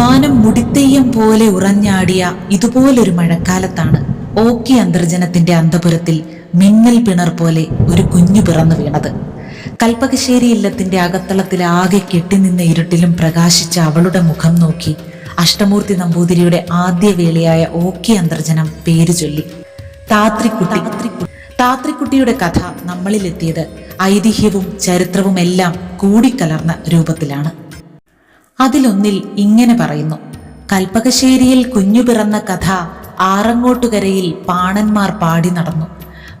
വാനം മുടിത്തെയ്യം പോലെ ഉറഞ്ഞാടിയ ഇതുപോലൊരു മഴക്കാലത്താണ് ഓക്കി അന്തർജനത്തിന്റെ അന്തപുരത്തിൽ മിന്നൽ പിണർ പോലെ ഒരു കുഞ്ഞു പിറന്നു വീണത്. കൽപ്പകശ്ശേരി ഇല്ലത്തിന്റെ അകത്തളത്തിൽ ആകെ കെട്ടിനിന്ന ഇരുട്ടിലും പ്രകാശിച്ച അവളുടെ മുഖം നോക്കി അഷ്ടമൂർത്തി നമ്പൂതിരിയുടെ ആദ്യ വേളയായ ഓക്കി അന്തർജനം പേര് ചൊല്ലി. താത്രിക്കുട്ടി. താത്രിക്കുട്ടിയുടെ കഥ നമ്മളിലെത്തിയത് ഐതിഹ്യവും ചരിത്രവും എല്ലാം കൂടിക്കലർന്ന രൂപത്തിലാണ്. അതിലൊന്നിൽ ഇങ്ങനെ പറയുന്നു. കൽപ്പകശ്ശേരിയിൽ കുഞ്ഞു പിറന്ന കഥ ആറങ്ങോട്ടുകരയിൽ പാണന്മാർ പാടി നടന്നു.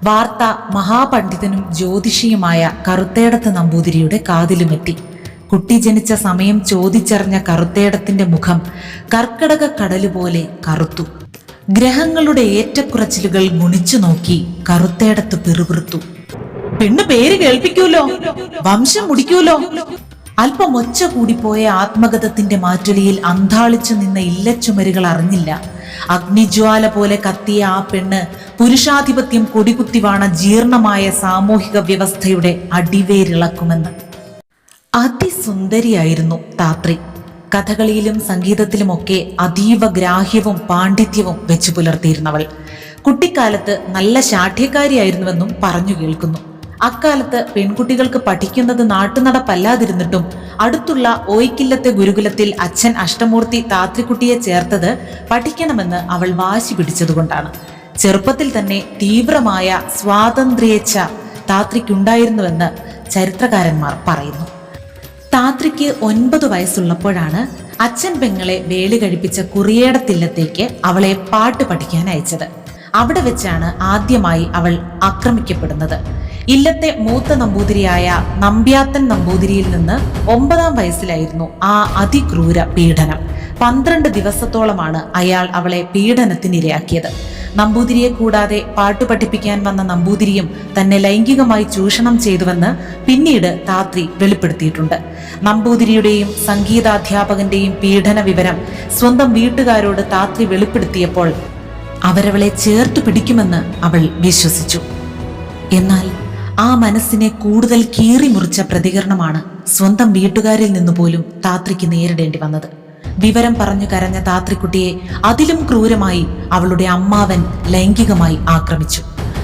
വാർത്ത മഹാപണ്ഡിതനും ജ്യോതിഷിയുമായ കറുത്തേടത്ത് നമ്പൂതിരിയുടെ കാതിലുമെത്തി. കുട്ടി ജനിച്ച സമയം ചോദിച്ചറിഞ്ഞ കറുത്തേടത്തിന്റെ മുഖം കർക്കടക കടലുപോലെ കറുത്തു. ഗ്രഹങ്ങളുടെ ഏറ്റക്കുറച്ചിലുകൾ ഗുണിച്ചു നോക്കി കറുത്തേടത്ത് പിറുപിറുത്തു. പെണ്ണ് പേര് കേൾപ്പിക്കൂലോ? വംശം മുടിക്കൂലോ? അല്പം ഒച്ച കൂടിപ്പോയ ആത്മഗതത്തിന്റെ മാറ്റൊലിയിൽ അന്താളിച്ചു നിന്ന ഇല്ലച്ചുമരുകൾ അറിഞ്ഞില്ല. അഗ്നിജ്വാല പോലെ കത്തിയ ആ പെണ്ണ് പുരുഷാധിപത്യം കൊടികുത്തിവാണ ജീർണമായ സാമൂഹിക വ്യവസ്ഥയുടെ അടിവേരിളക്കുമെന്ന്. അതിസുന്ദരിയായിരുന്നു താത്രി കഥകളിയിലും സംഗീതത്തിലുമൊക്കെ അതീവ ഗ്രാഹ്യവും പാണ്ഡിത്യവും വെച്ചു പുലർത്തിയിരുന്നവൾ. കുട്ടിക്കാലത്ത് നല്ല ശാഠ്യക്കാരിയായിരുന്നുവെന്നും പറഞ്ഞു കേൾക്കുന്നു. അക്കാലത്ത് പെൺകുട്ടികൾക്ക് പഠിക്കുന്നത് നാട്ടുനടപ്പല്ലാതിരുന്നിട്ടും അടുത്തുള്ള ഓയിക്കില്ലത്തെ ഗുരുകുലത്തിൽ അച്ഛൻ അഷ്ടമൂർത്തി താത്രിക്കുട്ടിയെ ചേർത്തത് പഠിക്കണമെന്ന് അവൾ വാശി പിടിച്ചതുകൊണ്ടാണ്. ചെറുപ്പത്തിൽ തന്നെ തീവ്രമായ സ്വാതന്ത്ര്യേച്ഛ താത്രിക്കുണ്ടായിരുന്നുവെന്ന് ചരിത്രകാരന്മാർ പറയുന്നു. താത്രിക്ക് ഒൻപത് വയസ്സുള്ളപ്പോഴാണ് അച്ഛൻ പെങ്ങളെ വേലി കഴിപ്പിച്ച കുറിയേടത്തില്ലത്തേക്ക് അവളെ പാട്ട് പഠിക്കാൻ അയച്ചത്. അവിടെ വെച്ചാണ് ആദ്യമായി അവൾ ആക്രമിക്കപ്പെടുന്നത്. ഇല്ലത്തെ മൂത്ത നമ്പൂതിരിയായ നമ്പ്യാത്തൻ നമ്പൂതിരിയിൽ നിന്ന് ഒമ്പതാം വയസ്സിലായിരുന്നു ആ അതിക്രൂര പീഡനം. പന്ത്രണ്ട് ദിവസത്തോളമാണ് അയാൾ അവളെ പീഡനത്തിനിരയാക്കിയത് നമ്പൂതിരിയെ കൂടാതെ പാട്ടു പഠിപ്പിക്കാൻ വന്ന നമ്പൂതിരിയും തന്നെ ലൈംഗികമായി ചൂഷണം ചെയ്തുവെന്ന് പിന്നീട് താത്രി വെളിപ്പെടുത്തിയിട്ടുണ്ട്. നമ്പൂതിരിയുടെയും സംഗീതാധ്യാപകന്റെയും പീഡന വിവരം സ്വന്തം വീട്ടുകാരോട് താത്രി വെളിപ്പെടുത്തിയപ്പോൾ അവരവളെ ചേർത്തു പിടിക്കുമെന്ന് അവൾ വിശ്വസിച്ചു. എന്നാൽ ആ മനസ്സിനെ കൂടുതൽ കീറി മുറിച്ച പ്രതികരണമാണ് സ്വന്തം വീട്ടുകാരിൽ നിന്ന് പോലും താത്രിക്ക് നേരിടേണ്ടി വന്നത്. വിവരം പറഞ്ഞു കരഞ്ഞ താത്രിക്കുട്ടിയെ അതിലും ക്രൂരമായി അവളുടെ അമ്മാവൻ ലൈംഗികമായി ആക്രമിച്ചു.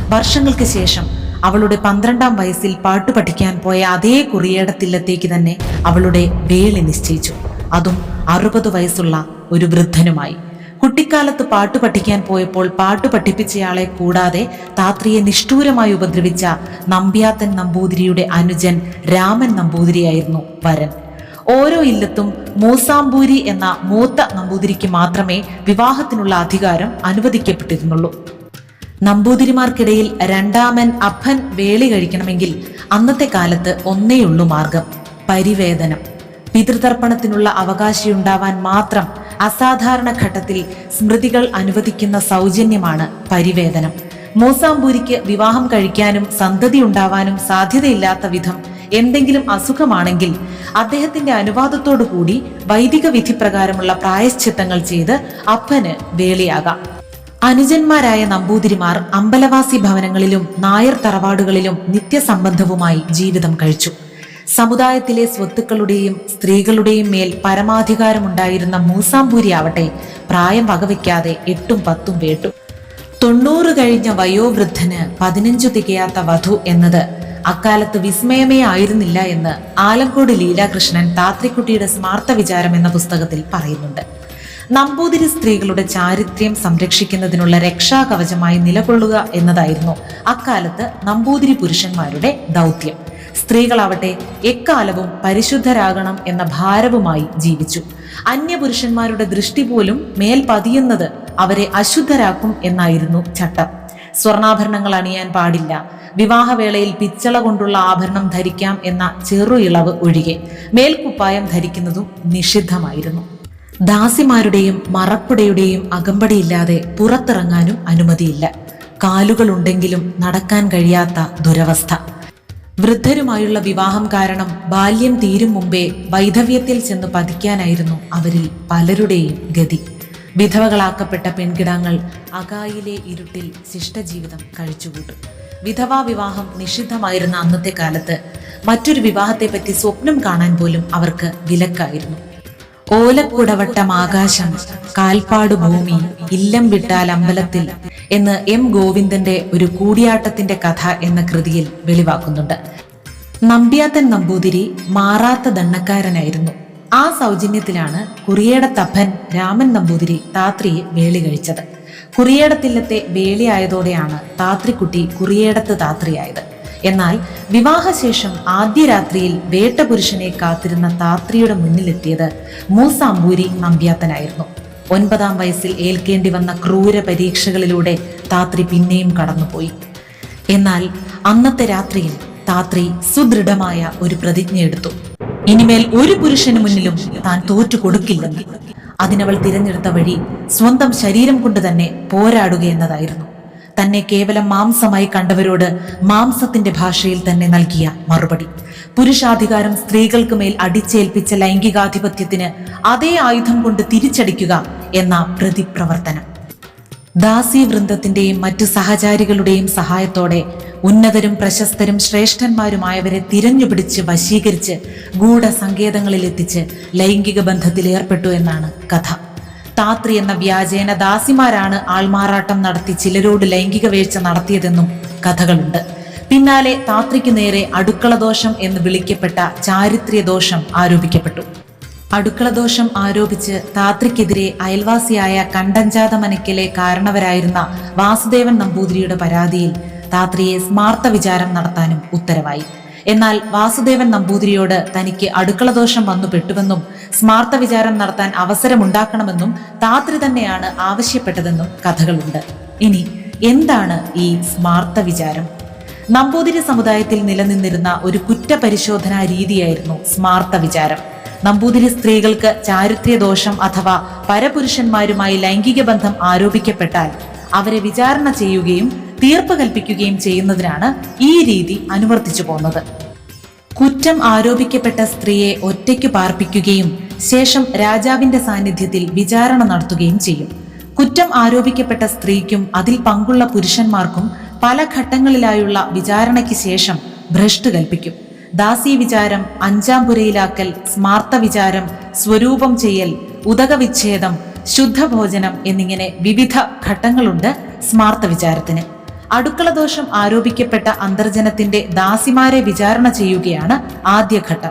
വർഷങ്ങൾക്ക് ശേഷം അവളുടെ പന്ത്രണ്ടാം വയസ്സിൽ പാട്ടു പഠിക്കാൻ പോയ അതേ കുറിയേടത്തില്ലത്തേക്ക് തന്നെ അവളുടെ വേളി നിശ്ചയിച്ചു. അതും അറുപത് വയസ്സുള്ള ഒരു വൃദ്ധനുമായി. കുട്ടിക്കാലത്ത് പാട്ടു പഠിക്കാൻ പോയപ്പോൾ പാട്ടു പഠിപ്പിച്ചയാളെ കൂടാതെ താത്രിയെ നിഷ്ഠൂരമായി ഉപദ്രവിച്ച നമ്പ്യാത്തൻ നമ്പൂതിരിയുടെ അനുജൻ രാമൻ നമ്പൂതിരിയായിരുന്നു വരൻ. ഓരോ ഇല്ലത്തും മൂസാമ്പൂരി എന്ന മൂത്ത നമ്പൂതിരിക്ക് മാത്രമേ വിവാഹത്തിനുള്ള അധികാരം അനുവദിക്കപ്പെട്ടിരുന്നുള്ളൂ. നമ്പൂതിരിമാർക്കിടയിൽ രണ്ടാമൻ അപ്പൻ വേളി കഴിക്കണമെങ്കിൽ അന്നത്തെ കാലത്ത് ഒന്നേയുള്ളൂ മാർഗം പരിവേദനം. പിതൃതർപ്പണത്തിനുള്ള അവകാശിയുണ്ടാവാൻ മാത്രം അസാധാരണ ഘട്ടത്തിൽ സ്മൃതികൾ അനുവദിക്കുന്ന സൗജന്യമാണ് പരിവേദനം. മൂസാമ്പൂരിക്ക് വിവാഹം കഴിക്കാനും സന്തതി ഉണ്ടാവാനും സാധ്യതയില്ലാത്ത വിധം എന്തെങ്കിലും അസുഖമാണെങ്കിൽ അദ്ദേഹത്തിന്റെ അനുവാദത്തോടു കൂടി വൈദിക വിധി പ്രകാരമുള്ള പ്രായശ്ചിത്തങ്ങൾ ചെയ്ത് അപ്പന് വേളിയാകാം അനുജന്മാരായ നമ്പൂതിരിമാർ അമ്പലവാസി ഭവനങ്ങളിലും നായർ തറവാടുകളിലും നിത്യസംബന്ധവുമായി ജീവിതം കഴിച്ചു. സമുദായത്തിലെ സ്വത്തുക്കളുടെയും സ്ത്രീകളുടെയും മേൽ പരമാധികാരമുണ്ടായിരുന്ന മൂസാംപൂരി ആവട്ടെ പ്രായം വകവയ്ക്കാതെ എട്ടും പത്തും വേട്ടു. തൊണ്ണൂറ് കഴിഞ്ഞ വയോവൃദ്ധന് പതിനഞ്ചു തികയാത്ത വധു എന്നത് അക്കാലത്ത് വിസ്മയമേ ആയിരുന്നില്ല എന്ന് ആലങ്കോട് ലീലാകൃഷ്ണൻ താത്രിക്കുട്ടിയുടെ സ്മാർത്ഥ വിചാരം എന്ന പുസ്തകത്തിൽ പറയുന്നുണ്ട്. നമ്പൂതിരി സ്ത്രീകളുടെ ചാരിത്ര്യം സംരക്ഷിക്കുന്നതിനുള്ള രക്ഷാകവചമായി നിലകൊള്ളുക എന്നതായിരുന്നു അക്കാലത്ത് നമ്പൂതിരി പുരുഷന്മാരുടെ ദൗത്യം. സ്ത്രീകളാവട്ടെ എക്കാലവും പരിശുദ്ധരാകണം എന്ന ഭാരവുമായി ജീവിച്ചു. അന്യപുരുഷന്മാരുടെ ദൃഷ്ടി പോലും മേൽ പതിയുന്നത് അവരെ അശുദ്ധരാക്കും എന്നായിരുന്നു ചട്ടം. സ്വർണാഭരണങ്ങൾ അണിയാൻ പാടില്ല. വിവാഹവേളയിൽ പിച്ചള കൊണ്ടുള്ള ആഭരണം ധരിക്കാം എന്ന ചെറു ഇളവ് ഒഴികെ മേൽക്കുപ്പായം ധരിക്കുന്നതും നിഷിദ്ധമായിരുന്നു. ദാസിമാരുടെയും മറപ്പുടയുടെയും അകമ്പടിയില്ലാതെ പുറത്തിറങ്ങാനും അനുമതിയില്ല. കാലുകളുണ്ടെങ്കിലും നടക്കാൻ കഴിയാത്ത ദുരവസ്ഥ. വൃദ്ധരുമായുള്ള വിവാഹം കാരണം ബാല്യം തീരും മുമ്പേ വൈധവ്യത്തിൽ ചെന്ന് പതിക്കാനായിരുന്നു അവരിൽ പലരുടെയും ഗതി. വിധവകളാക്കപ്പെട്ട പെൺകിടാങ്ങൾ അകായിലെ ഇരുട്ടിൽ ശിഷ്ടജീവിതം കഴിച്ചുകൂട്ടും. വിധവാ വിവാഹം നിഷിദ്ധമായിരുന്ന അന്നത്തെ കാലത്ത് മറ്റൊരു വിവാഹത്തെപ്പറ്റി സ്വപ്നം കാണാൻ പോലും അവർക്ക് വിലക്കായിരുന്നു. ഓലക്കുടവട്ടം ആകാശം കാൽപ്പാട് ഭൂമി ഇല്ലം വിട്ടാൽ അമ്പലത്തിൽ എന്ന് എം ഗോവിന്ദന്റെ ഒരു കൂടിയാട്ടത്തിന്റെ കഥ എന്ന കൃതിയിൽ വെളിവാക്കുന്നുണ്ട്. നമ്പ്യാത്തൻ നമ്പൂതിരി മാറാത്ത ദണ്ണക്കാരനായിരുന്നു ആ സൗജന്യത്തിലാണ് കുറിയേടത്തപ്പൻ രാമൻ നമ്പൂതിരി താത്രിയെ വേളി കഴിച്ചത്. കുറിയേടത്തില്ലത്തെ വേളിയായതോടെയാണ് താത്രിക്കുട്ടി കുറിയേടത്ത് താത്രിയായത്. എന്നാൽ വിവാഹശേഷം ആദ്യ രാത്രിയിൽ വേട്ടപുരുഷനെ കാത്തിരുന്ന താത്രിയുടെ മുന്നിലെത്തിയത് മൂസാമ്പൂരി നമ്പ്യാത്തനായിരുന്നു. ഒൻപതാം വയസ്സിൽ ഏൽക്കേണ്ടി വന്ന ക്രൂര പരീക്ഷകളിലൂടെ താത്രി പിന്നെയും കടന്നുപോയി. എന്നാൽ അന്നത്തെ രാത്രിയിൽ താത്രി സുദൃഢമായ ഒരു പ്രതിജ്ഞ എടുത്തു. ഇനിമേൽ ഒരു പുരുഷന് മുന്നിലും താൻ തോറ്റു കൊടുക്കില്ലെന്ന്. അതിനവൾ തിരഞ്ഞെടുത്ത വഴി സ്വന്തം ശരീരം കൊണ്ട് തന്നെ പോരാടുക എന്നതായിരുന്നു. തന്നെ കേവലം മാംസമായി കണ്ടവരോട് മാംസത്തിന്റെ ഭാഷയിൽ തന്നെ നൽകിയ മറുപടി. പുരുഷാധികാരം സ്ത്രീകൾക്ക് മേൽ അടിച്ചേൽപ്പിച്ച ലൈംഗികാധിപത്യത്തിന് അതേ ആയുധം കൊണ്ട് തിരിച്ചടിക്കുക എന്ന പ്രതിപ്രവർത്തനം. ദാസി വൃന്ദത്തിന്റെയും മറ്റു സഹചാരികളുടെയും സഹായത്തോടെ ഉന്നതരും പ്രശസ്തരും ശ്രേഷ്ഠന്മാരുമായവരെ തിരഞ്ഞുപിടിച്ച് വശീകരിച്ച് ഗൂഢസങ്കേതങ്ങളിലെത്തിച്ച് ലൈംഗിക ബന്ധത്തിൽ ഏർപ്പെട്ടു എന്നാണ് കഥ. താത്രി എന്ന വ്യാജേന ദാസിമാരാണ് ആൾമാറാട്ടം നടത്തി ചിലരോട് ലൈംഗിക വീഴ്ച നടത്തിയതെന്നും കഥകളുണ്ട്. പിന്നാലെ താത്രിക്ക് നേരെ അടുക്കള ദോഷം എന്ന് വിളിക്കപ്പെട്ട ചാരിത്ര്യ ദോഷം ആരോപിക്കപ്പെട്ടു. അടുക്കള ദോഷം ആരോപിച്ച് താത്രിക്കെതിരെ അയൽവാസിയായ കണ്ടഞ്ചാത മനക്കിലെ കാരണവരായിരുന്ന വാസുദേവൻ നമ്പൂതിരിയുടെ പരാതിയിൽ താത്രിയെ സ്മാർത്ത വിചാരം നടത്താനും ഉത്തരവായി. എന്നാൽ വാസുദേവൻ നമ്പൂതിരിയോട് തനിക്ക് അടുക്കള ദോഷം വന്നു പെട്ടുവെന്നും സ്മാർത്ത വിചാരം നടത്താൻ അവസരമുണ്ടാക്കണമെന്നും താത്രി തന്നെയാണ് ആവശ്യപ്പെട്ടതെന്നും കഥകളുണ്ട്. ഇനി എന്താണ് ഈ സ്മാർത്ത വിചാരം? നമ്പൂതിരി സമുദായത്തിൽ നിലനിന്നിരുന്ന ഒരു കുറ്റപരിശോധനാ രീതിയായിരുന്നു സ്മാർത്ത വിചാരം. നമ്പൂതിരി സ്ത്രീകൾക്ക് ചാരിത്ര്യദോഷം അഥവാ പരപുരുഷന്മാരുമായി ലൈംഗിക ബന്ധം ആരോപിക്കപ്പെട്ടാൽ അവരെ വിചാരണ ചെയ്യുകയും തീർപ്പ് കൽപ്പിക്കുകയും ചെയ്യുന്നതിനാണ് ഈ രീതി അനുവർത്തിച്ചു പോന്നത്. കുറ്റം ആരോപിക്കപ്പെട്ട സ്ത്രീയെ ഒറ്റയ്ക്ക് പാർപ്പിക്കുകയും ശേഷം രാജാവിന്റെ സാന്നിധ്യത്തിൽ വിചാരണ നടത്തുകയും ചെയ്യും. കുറ്റം ആരോപിക്കപ്പെട്ട സ്ത്രീക്കും അതിൽ പങ്കുള്ള പുരുഷന്മാർക്കും പല ഘട്ടങ്ങളിലായുള്ള വിചാരണയ്ക്ക് ശേഷം ഭ്രഷ്ട് കൽപ്പിക്കും. ദാസി വിചാരം അഞ്ചാം പുരയിലാക്കൽ സ്മാർത്ത വിചാരം സ്വരൂപം ചെയ്യൽ ഉദകവിച്ഛേദം ശുദ്ധഭോജനം എന്നിങ്ങനെ വിവിധ ഘട്ടങ്ങളുണ്ട് സ്മാർത്ത വിചാരത്തിന്. അടുക്കള ദോഷം ആരോപിക്കപ്പെട്ട അന്തർജനത്തിന്റെ ദാസിമാരെ വിചാരണ ചെയ്യുകയാണ് ആദ്യഘട്ടം.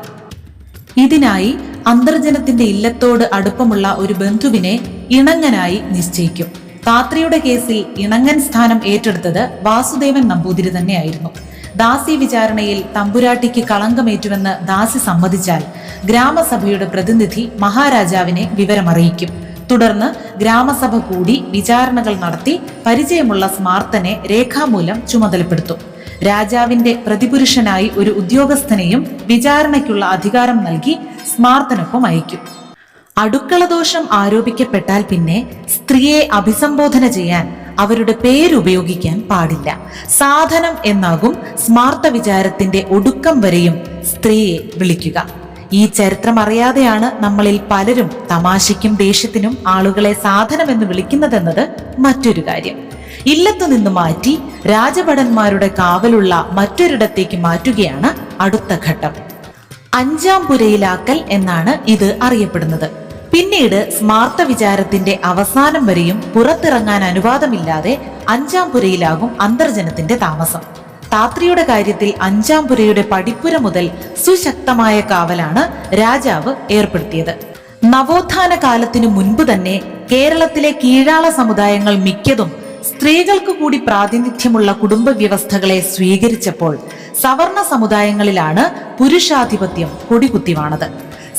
ഇതിനായി അന്തർജനത്തിന്റെ ഇല്ലത്തോട് അടുപ്പമുള്ള ഒരു ബന്ധുവിനെ ഇണങ്ങനായി നിശ്ചയിക്കും. താത്രിയുടെ കേസിൽ ഇണങ്ങൻ സ്ഥാനം ഏറ്റെടുത്തത് വാസുദേവൻ നമ്പൂതിരി തന്നെയായിരുന്നു. ദാസി വിചാരണയിൽ തമ്പുരാട്ടിക്ക് കളങ്കമേറ്റുവെന്ന് ദാസി സമ്മതിച്ചാൽ ഗ്രാമസഭയുടെ പ്രതിനിധി മഹാരാജാവിനെ വിവരമറിയിക്കും. തുടർന്ന് ഗ്രാമസഭ കൂടി വിചാരണകൾ നടത്തി പരിചയമുള്ള സ്മാർത്തനെ രേഖാമൂലം ചുമതലപ്പെടുത്തും. രാജാവിന്റെ പ്രതിപുരുഷനായി ഒരു ഉദ്യോഗസ്ഥനെയും വിചാരണയ്ക്കുള്ള അധികാരം നൽകി സ്മാർത്തനൊപ്പം അയക്കും. അടുക്കള ദോഷം ആരോപിക്കപ്പെട്ടാൽ പിന്നെ സ്ത്രീയെ അഭിസംബോധന ചെയ്യാൻ അവരുടെ പേരുപയോഗിക്കാൻ പാടില്ല. സാധനം എന്നാകും സ്മാർത്ത വിചാരത്തിന്റെ ഒടുക്കം വരെയും സ്ത്രീയെ വിളിക്കുക. ഈ ചരിത്രം അറിയാതെയാണ് നമ്മളിൽ പലരും തമാശയ്ക്കും ദേഷ്യത്തിനും ആളുകളെ സാധനമെന്ന് വിളിക്കുന്നതെന്നത് മറ്റൊരു കാര്യം. ഇല്ലത്തു നിന്ന് മാറ്റി രാജഭടന്മാരുടെ കാവലുള്ള മറ്റൊരിടത്തേക്ക് മാറ്റുകയാണ് അടുത്ത ഘട്ടം. അഞ്ചാം പുരയിലാക്കൽ എന്നാണ് ഇത് അറിയപ്പെടുന്നത്. പിന്നീട് സ്മാർത്ത വിചാരത്തിന്റെ അവസാനം വരെയും പുറത്തിറങ്ങാൻ അനുവാദമില്ലാതെ അഞ്ചാം പുരയിലാകും അന്തർജനത്തിന്റെ താമസം. താത്രിയുടെ കാര്യത്തിൽ അഞ്ചാം പുരയുടെ പടിപ്പുര മുതൽ സുശക്തമായ കാവലാണ് രാജാവ് ഏർപ്പെടുത്തിയത്. നവോത്ഥാന കാലത്തിനു മുൻപ് തന്നെ കേരളത്തിലെ കീഴാള സമുദായങ്ങൾ മിക്കതും സ്ത്രീകൾക്ക് കൂടി പ്രാതിനിധ്യമുള്ള കുടുംബ വ്യവസ്ഥകളെ സ്വീകരിച്ചപ്പോൾ സവർണ സമുദായങ്ങളിലാണ് പുരുഷാധിപത്യം കൊടികുത്തിവാണത്.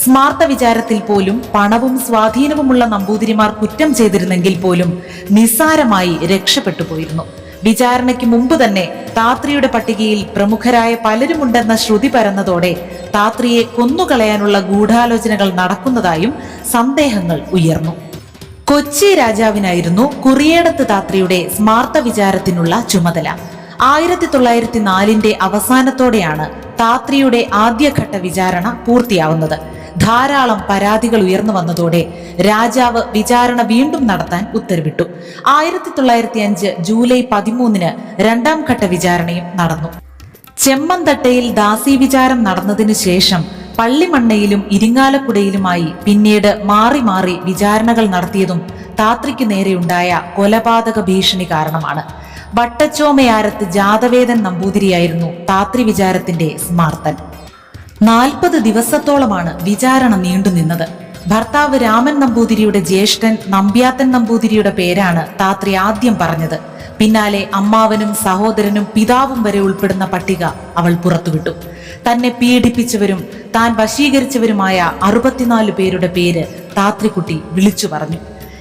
സ്മാർത്ത വിചാരത്തിൽ പോലും പണവും സ്വാധീനവുമുള്ള നമ്പൂതിരിമാർ കുറ്റം ചെയ്തിരുന്നെങ്കിൽ പോലും നിസ്സാരമായി രക്ഷപ്പെട്ടു പോയിരുന്നു വിചാരണയ്ക്ക് മുമ്പ് തന്നെ താത്രിയുടെ പട്ടികയിൽ പ്രമുഖരായ പലരുമുണ്ടെന്ന ശ്രുതി പരന്നതോടെ താത്രിയെ കൊന്നുകളയാനുള്ള ഗൂഢാലോചനകൾ നടക്കുന്നതായും സന്ദേഹങ്ങൾ ഉയർന്നു. കൊച്ചി രാജാവിനായിരുന്നു കുറിയേടത്ത് താത്രിയുടെ സ്മാർത്ത വിചാരത്തിനുള്ള ചുമതല. ആയിരത്തി തൊള്ളായിരത്തി നാലിന്റെ അവസാനത്തോടെയാണ് താത്രിയുടെ ആദ്യഘട്ട വിചാരണ പൂർത്തിയാവുന്നത്. ധാരാളം പരാതികൾ ഉയർന്നു വന്നതോടെ രാജാവ് വിചാരണ വീണ്ടും നടത്താൻ ഉത്തരവിട്ടു. ആയിരത്തി തൊള്ളായിരത്തി അഞ്ച് ജൂലൈ പതിമൂന്നിന് രണ്ടാം ഘട്ട വിചാരണയും നടന്നു. ചെമ്മന്തട്ടയിൽ ദാസി വിചാരം നടന്നതിനു ശേഷം പള്ളിമണ്ണയിലും ഇരിങ്ങാലക്കുടയിലുമായി പിന്നീട് മാറി മാറി വിചാരണകൾ നടത്തിയതും താത്രിക്ക് നേരെയുണ്ടായ കൊലപാതക ഭീഷണി കാരണമാണ്. വട്ടച്ചോമയാരത്ത് ജാതവേദൻ നമ്പൂതിരിയായിരുന്നു താത്രി വിചാരത്തിന്റെ സ്മാർത്തൻ. നാൽപ്പത് ദിവസത്തോളമാണ് വിചാരണ നീണ്ടുനിന്നത് ഭർത്താവ് രാമൻ നമ്പൂതിരിയുടെ ജ്യേഷ്ഠൻ നമ്പ്യാത്തൻ നമ്പൂതിരിയുടെ പേരാണ് താത്രി ആദ്യം പറഞ്ഞത്. പിന്നാലെ അമ്മാവനും സഹോദരനും പിതാവും വരെ ഉൾപ്പെടുന്ന പട്ടിക അവൾ പുറത്തുവിട്ടു. തന്നെ പീഡിപ്പിച്ചവരും താൻ വശീകരിച്ചവരുമായ അറുപത്തിനാല് പേരുടെ പേര് താത്രിക്കുട്ടി വിളിച്ചു പറഞ്ഞു.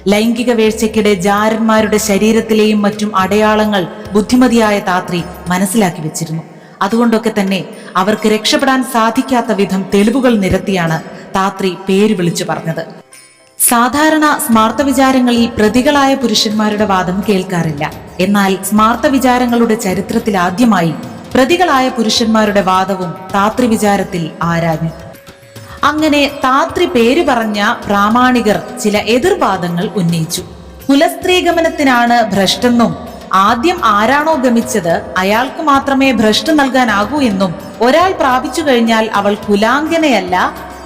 ലൈംഗിക വീഴ്ചയ്ക്കിടെ ജാരന്മാരുടെ ശരീരത്തിലെയും മറ്റും അടയാളങ്ങൾ ബുദ്ധിമതിയായ താത്രി മനസ്സിലാക്കി വെച്ചിരുന്നു. അതുകൊണ്ടൊക്കെ തന്നെ അവർക്ക് രക്ഷപ്പെടാൻ സാധിക്കാത്ത വിധം തെളിവുകൾ നിരത്തിയാണ് താത്രി പേര് വിളിച്ചു പറഞ്ഞത്. സാധാരണ സ്മാർത്ത വിചാരങ്ങളിൽ പ്രതികളായ പുരുഷന്മാരുടെ വാദം കേൾക്കാറില്ല. എന്നാൽ സ്മാർത്ത വിചാരങ്ങളുടെ ചരിത്രത്തിൽ ആദ്യമായി പ്രതികളായ പുരുഷന്മാരുടെ വാദവും താത്രി വിചാരത്തിൽ ആരാഞ്ഞു. അങ്ങനെ താത്രി പേര് പറഞ്ഞ പ്രാമാണികർ ചില എതിർവാദങ്ങൾ ഉന്നയിച്ചു. കുലസ്ത്രീഗമനത്തിനാണ് ഭ്രഷ്ടെന്നും ആദ്യം ആരാണോ ഗമിച്ചത് അയാൾക്ക് മാത്രമേ ഭ്രഷ്ട് നൽകാനാകൂ എന്നും ഒരാൾ പ്രാപിച്ചു കഴിഞ്ഞാൽ അവൾ കുലാങ്കനയല്ല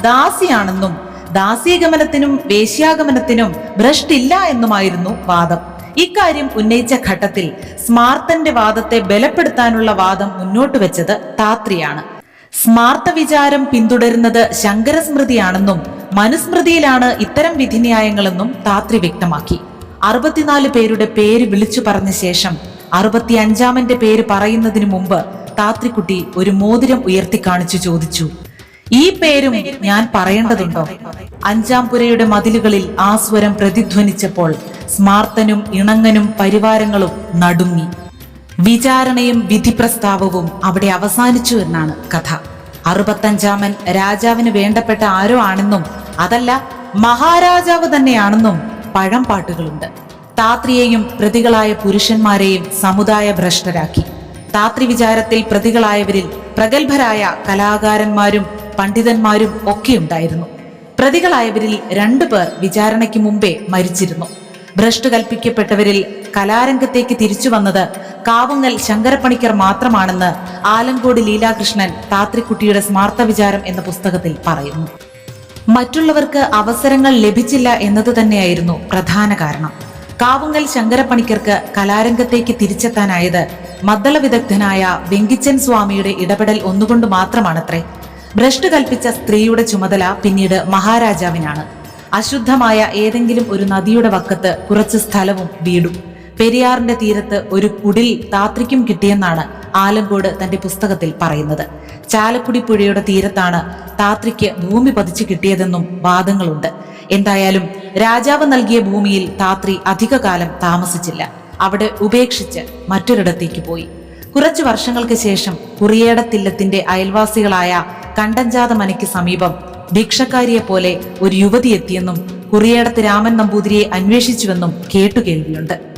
ദാസിയാണെന്നും ദാസീഗമനത്തിനും വേശ്യാഗമനത്തിനും ഭ്രഷ്ടില്ല എന്നുമായിരുന്നു വാദം. ഇക്കാര്യം ഉന്നയിച്ച ഘട്ടത്തിൽ സ്മാർത്തന്റെ വാദത്തെ ബലപ്പെടുത്താനുള്ള വാദം മുന്നോട്ട് വെച്ചത് താത്രിയാണ്. സ്മാർത്ത വിചാരം പിന്തുടരുന്നത് ശങ്കരസ്മൃതിയാണെന്നും മനുസ്മൃതിയിലാണ് ഇത്തരം വിധിന്യായങ്ങളെന്നും താത്രി വ്യക്തമാക്കി. അറുപത്തിനാല് പേരുടെ പേര് വിളിച്ചു പറഞ്ഞ ശേഷം അറുപത്തി അഞ്ചാമന്റെ പേര് പറയുന്നതിന് മുമ്പ് താത്രിക്കുട്ടി ഒരു മോതിരം ഉയർത്തി കാണിച്ചു ചോദിച്ചു. ഈ പേരും ഞാൻ പറയേണ്ടതുണ്ടോ? അഞ്ചാം പുരയുടെ മതിലുകളിൽ ആ സ്വരം പ്രതിധ്വനിച്ചപ്പോൾ സ്മാർത്തനും ഇണങ്ങനും പരിവാരങ്ങളും നടുങ്ങി. വിചാരണയും വിധിപ്രസ്താവവും അവിടെ അവസാനിച്ചു എന്നാണ് കഥ. അറുപത്തഞ്ചാമൻ രാജാവിന് വേണ്ടപ്പെട്ട ആരോ ആണെന്നും അതല്ല മഹാരാജാവ് തന്നെയാണെന്നും പഴം പാട്ടുകളുണ്ട് താത്രിയെയും പ്രതികളായ പുരുഷന്മാരെയും സമുദായ ഭ്രഷ്ടരാക്കി. താത്രി വിചാരത്തിൽ പ്രതികളായവരിൽ പ്രഗത്ഭരായ കലാകാരന്മാരും പണ്ഡിതന്മാരും ഒക്കെ ഉണ്ടായിരുന്നു. പ്രതികളായവരിൽ രണ്ടു പേർ വിചാരണയ്ക്ക് മുമ്പേ മരിച്ചിരുന്നു. ഭ്രഷ്ട് കൽപ്പിക്കപ്പെട്ടവരിൽ കലാരംഗത്തേക്ക് തിരിച്ചു വന്നത് കാവുങ്ങൽ ശങ്കരപ്പണിക്കർ മാത്രമാണെന്ന് ആലങ്കോട് ലീലാകൃഷ്ണൻ താത്രിക്കുട്ടിയുടെ സ്മാർത്ത വിചാരം എന്ന പുസ്തകത്തിൽ പറയുന്നു. മറ്റുള്ളവർക്ക് അവസരങ്ങൾ ലഭിച്ചില്ല എന്നത് തന്നെയായിരുന്നു പ്രധാന കാരണം. കാവുങ്ങൽ ശങ്കരപ്പണിക്കർക്ക് കലാരംഗത്തേക്ക് തിരിച്ചെത്താനായത് മദ്ദള വിദഗ്ധനായ വെങ്കിച്ചൻ സ്വാമിയുടെ ഇടപെടൽ ഒന്നുകൊണ്ട് മാത്രമാണത്രേ. ഭ്രഷ്ട് കൽപ്പിച്ച സ്ത്രീയുടെ ചുമതല പിന്നീട് മഹാരാജാവിനാണ്. അശുദ്ധമായ ഏതെങ്കിലും ഒരു നദിയുടെ വക്കത്ത് കുറച്ച് സ്ഥലവും വീടും. പെരിയാറിന്റെ തീരത്ത് ഒരു കുടിൽ താത്രിക്കും കിട്ടിയെന്നാണ് ആലങ്കോട് തന്റെ പുസ്തകത്തിൽ പറയുന്നത്. ചാലക്കുടി പുഴയുടെ തീരത്താണ് താത്രിക്ക് ഭൂമി പതിച്ചു കിട്ടിയതെന്നും വാദങ്ങളുണ്ട്. എന്തായാലും രാജാവ് നൽകിയ ഭൂമിയിൽ താത്രി അധികകാലം താമസിച്ചില്ല. അവിടെ ഉപേക്ഷിച്ച് മറ്റൊരിടത്തേക്ക് പോയി. കുറച്ചു വർഷങ്ങൾക്ക് ശേഷം കുറിയേടത്തില്ലത്തിന്റെ അയൽവാസികളായ കണ്ടഞ്ചാത മനയ്ക്ക് സമീപം ഭിക്ഷക്കാരിയെ പോലെ ഒരു യുവതി എത്തിയെന്നും കുറിയേടത്ത് രാമൻ നമ്പൂതിരിയെ അന്വേഷിച്ചുവെന്നും കേട്ടുകേൾവിയുണ്ട്.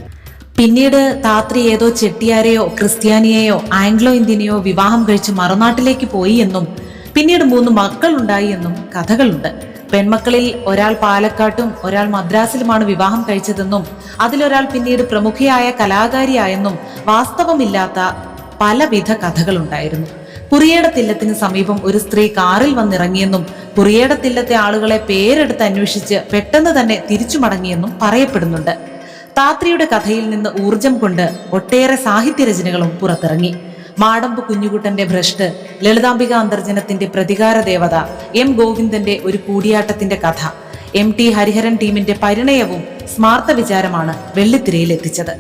പിന്നീട് താത്രി ഏതോ ചെട്ടിയാരെയോ ക്രിസ്ത്യാനിയെയോ ആംഗ്ലോ ഇന്ത്യനെയോ വിവാഹം കഴിച്ച് മറുനാട്ടിലേക്ക് പോയി എന്നും പിന്നീട് മൂന്ന് മക്കൾ ഉണ്ടായി എന്നും കഥകളുണ്ട്. പെൺമക്കളിൽ ഒരാൾ പാലക്കാട്ടും ഒരാൾ മദ്രാസിലുമാണ് വിവാഹം കഴിച്ചതെന്നും അതിലൊരാൾ പിന്നീട് പ്രമുഖയായ കലാകാരിയായെന്നും വാസ്തവമില്ലാത്ത പലവിധ കഥകളുണ്ടായിരുന്നു. കുറിയേടത്തില്ലത്തിന് സമീപം ഒരു സ്ത്രീ കാറിൽ വന്നിറങ്ങിയെന്നും കുറിയേടത്തില്ലത്തെ ആളുകളെ പേരെടുത്ത് അന്വേഷിച്ച് പെട്ടെന്ന് തന്നെ തിരിച്ചു മടങ്ങിയെന്നും പറയപ്പെടുന്നുണ്ട്. താത്രിയുടെ കഥയിൽ നിന്ന് ഊർജം കൊണ്ട് ഒട്ടേറെ സാഹിത്യരചനകളും പുറത്തിറങ്ങി. മാടമ്പ് കുഞ്ഞുകുട്ടന്റെ ഭ്രഷ്ട് ലളിതാംബിക അന്തർജനത്തിന്റെ പ്രതികാര ദേവത എം ഗോവിന്ദന്റെ ഒരു കൂടിയാട്ടത്തിന്റെ കഥ എം ടി ഹരിഹരൻ ടീമിന്റെ പരിണയവും സ്മാർത്ത വിചാരമാണ് വെള്ളിത്തിരയിൽ എത്തിച്ചത്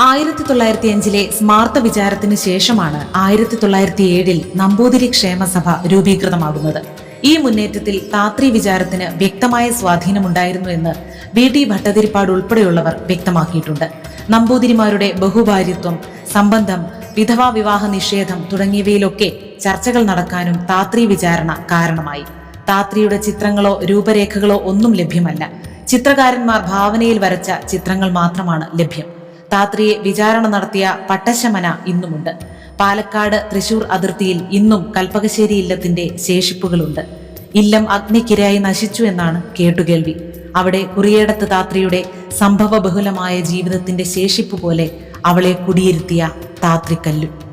ആയിരത്തി തൊള്ളായിരത്തി അഞ്ചിലെ സ്മാർത്ത വിചാരത്തിന് ശേഷമാണ് ആയിരത്തി തൊള്ളായിരത്തി ഏഴിൽ നമ്പൂതിരി ക്ഷേമസഭ രൂപീകൃതമാകുന്നത്. ഈ മുന്നേറ്റത്തിൽ താത്രി വിചാരത്തിന് വ്യക്തമായ സ്വാധീനമുണ്ടായിരുന്നു എന്ന് വി ടി ഭട്ടതിരിപ്പാട് ഉൾപ്പെടെയുള്ളവർ വ്യക്തമാക്കിയിട്ടുണ്ട്. നമ്പൂതിരിമാരുടെ ബഹുഭാര്യത്വം സംബന്ധം വിധവാ വിവാഹ നിഷേധം തുടങ്ങിയവയിലൊക്കെ ചർച്ചകൾ നടക്കാനും താത്രി വിചാരണ കാരണമായി. താത്രിയുടെ ചിത്രങ്ങളോ രൂപരേഖകളോ ഒന്നും ലഭ്യമല്ല. ചിത്രകാരന്മാർ ഭാവനയിൽ വരച്ച ചിത്രങ്ങൾ മാത്രമാണ് ലഭ്യം. താത്രിയെ വിചാരണ നടത്തിയ പട്ടശമന ഇന്നുമുണ്ട്. പാലക്കാട് തൃശൂർ അതിർത്തിയിൽ ഇന്നും കൽപ്പകശ്ശേരി ഇല്ലത്തിന്റെ ശേഷിപ്പുകളുണ്ട്. ഇല്ലം അഗ്നിക്കിരയായി നശിച്ചു എന്നാണ് കേട്ടുകേൾവി. അവിടെ കുറിയേടത്ത് താത്രിയുടെ സംഭവബഹുലമായ ജീവിതത്തിന്റെ ശേഷിപ്പ് പോലെ അവളെ കുടിയിരുത്തിയ താത്രിക്കല്ലു.